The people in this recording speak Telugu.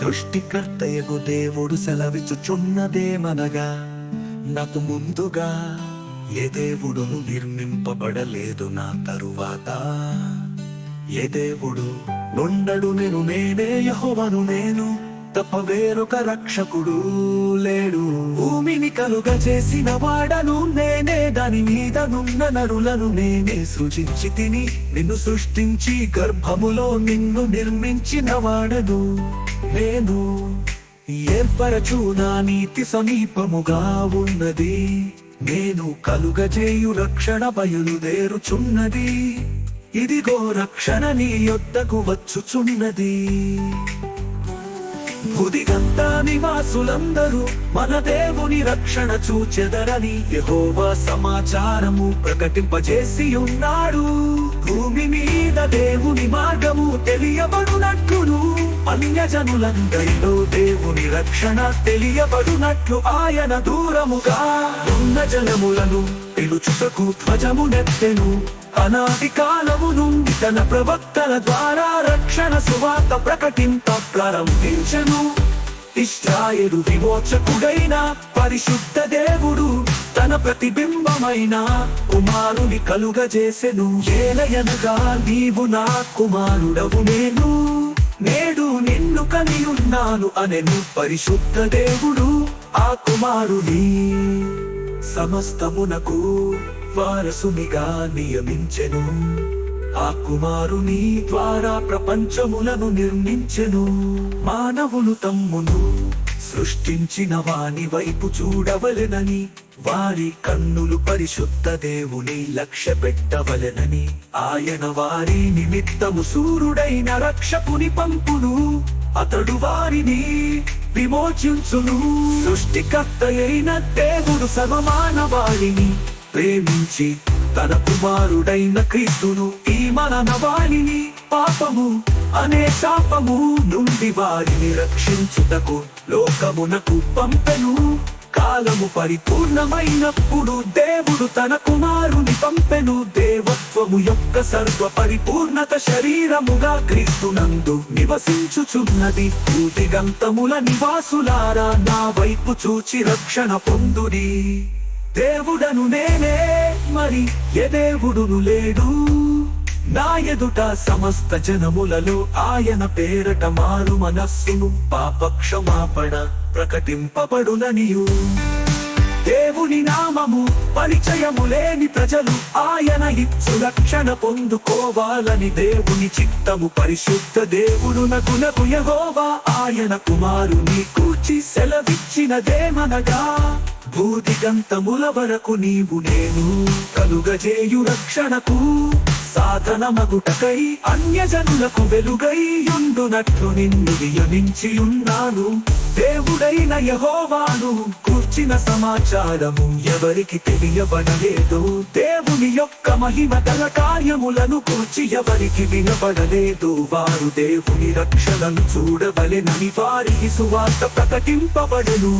సృష్టికర్తయగు దేవుడు సెలవిచుచున్నదేమనగా నాకు ముందుగా ఏ దేవుడును నిర్మింపబడలేదు నా తరువాత. ఏ దేవుడు నుండడు నేను నేనే యహోవను నేను. తప్ప వేరొక రక్షకుడు లేడు. భూమిని కలుగ చేసిన వాడను నేనే దాని మీద నున్న నరులను నేనే సృజించి తిని నిన్ను సృష్టించి గర్భములో నిన్ను నిర్మించిన వాడను నేను. ఏర్పరచు నా నీతి సమీపముగా ఉన్నది. నేను కలుగజేయు రక్షణ బయలుదేరుచున్నది. ఇదిగో రక్షణ నీ యొద్దకు వచ్చుచున్నది. భుదిగంతా నివాసులందరూ మన దేవుని రక్షణ చూచెదరని యహోవా సమాచారము ప్రకటింపజేసి ఉన్నాడు భూమి మీద దేవుని మార్గము తెలియబడునట్లును అన్యజనులందరిలో దేవుని రక్షణ తెలియబడునట్లు ఆయన దూరముగా ఉన్న జనములను పిలుచుటకు ధ్వజమునెత్తెను. అనాది కాలము నుండి తన ప్రవక్తల ద్వారా రక్షణ సువార్త ప్రకటింప ప్రారంభించను. ఇష్టాయుడు విమోచకుడైన పరిశుద్ధ దేవుడు తన ప్రతిబింబమైన కుమారుని కలుగజేసెను. ఏలయనగా నీవు నా కుమారుడవు నేను. నేడు నిన్ను కలియున్నాను అనెను పరిశుద్ధ దేవుడు ఆ కుమారుని సమస్తమునకు వారసునిగా నియమించెను. ఆ కుమారుని ద్వారా ప్రపంచములను నిర్మించెను. మానవులు తమ్మును సృష్టించిన వాని వైపు చూడవలెనని వారి కన్నులు పరిశుద్ధ దేవుని లక్ష్య పెట్టవలెనని. ఆయన వారి నిమిత్తము సూర్యుడైన రక్షకుని పంపును. అతడు వారిని విమోచించును. సృష్టికర్త అయిన దేవుడు సర్వమానవాళిని ప్రేమించి తన కుమారుడైన క్రీస్తును ఈ మననవాణిని పాపము అనే శాపము నుండి వారిని రక్షించుటకు లోకమునకు పంపెను. కాలము పరిపూర్ణమైనప్పుడు దేవుడు తన కుమారుని పంపెను. దేవత్వము యొక్క సర్వ పరిపూర్ణత శరీరముగా క్రీస్తునందు నివసించుచున్నది. భూదిగంతముల నివాసులారా నా వైపు చూచి రక్షణ పొందుడి. దేవుడను నేనే మరి ఏ దేవుడును లేడు. నా ఎదుట సమస్త జనములలో ఆయన పేరట మారు మనస్సును. పాపక్షమాపణ ప్రకటింపబడుననియు. దేవుని నామము పరిచయము లేని ప్రజలు ఆయన ఇచ్చు రక్షణ పొందుకోవాలని దేవుని చిత్తము పరిశుద్ధ దేవుడు నకునకు యహోవా ఆయన కుమారుని కూర్చి సెలవిచ్చినదేమనగా భూదిగంతముల వరకు నీవు నేను కలుగజేయు రక్షణకు. సాధనమగుటకై అన్యజనులకు వెలుగై ఉండునట్లు నిన్ను నియమించి ఉన్నాను దేవుడైన యహోవాను కూర్చిన సమాచారము ఎవరికి తెలియబడలేదు. దేవుని యొక్క మహిమ గల కార్యములను కూర్చి ఎవరికి వినబడలేదు. వారు దేవుని రక్షణను చూడవలెనని వారికి సువార్త ప్రకటింపబడును.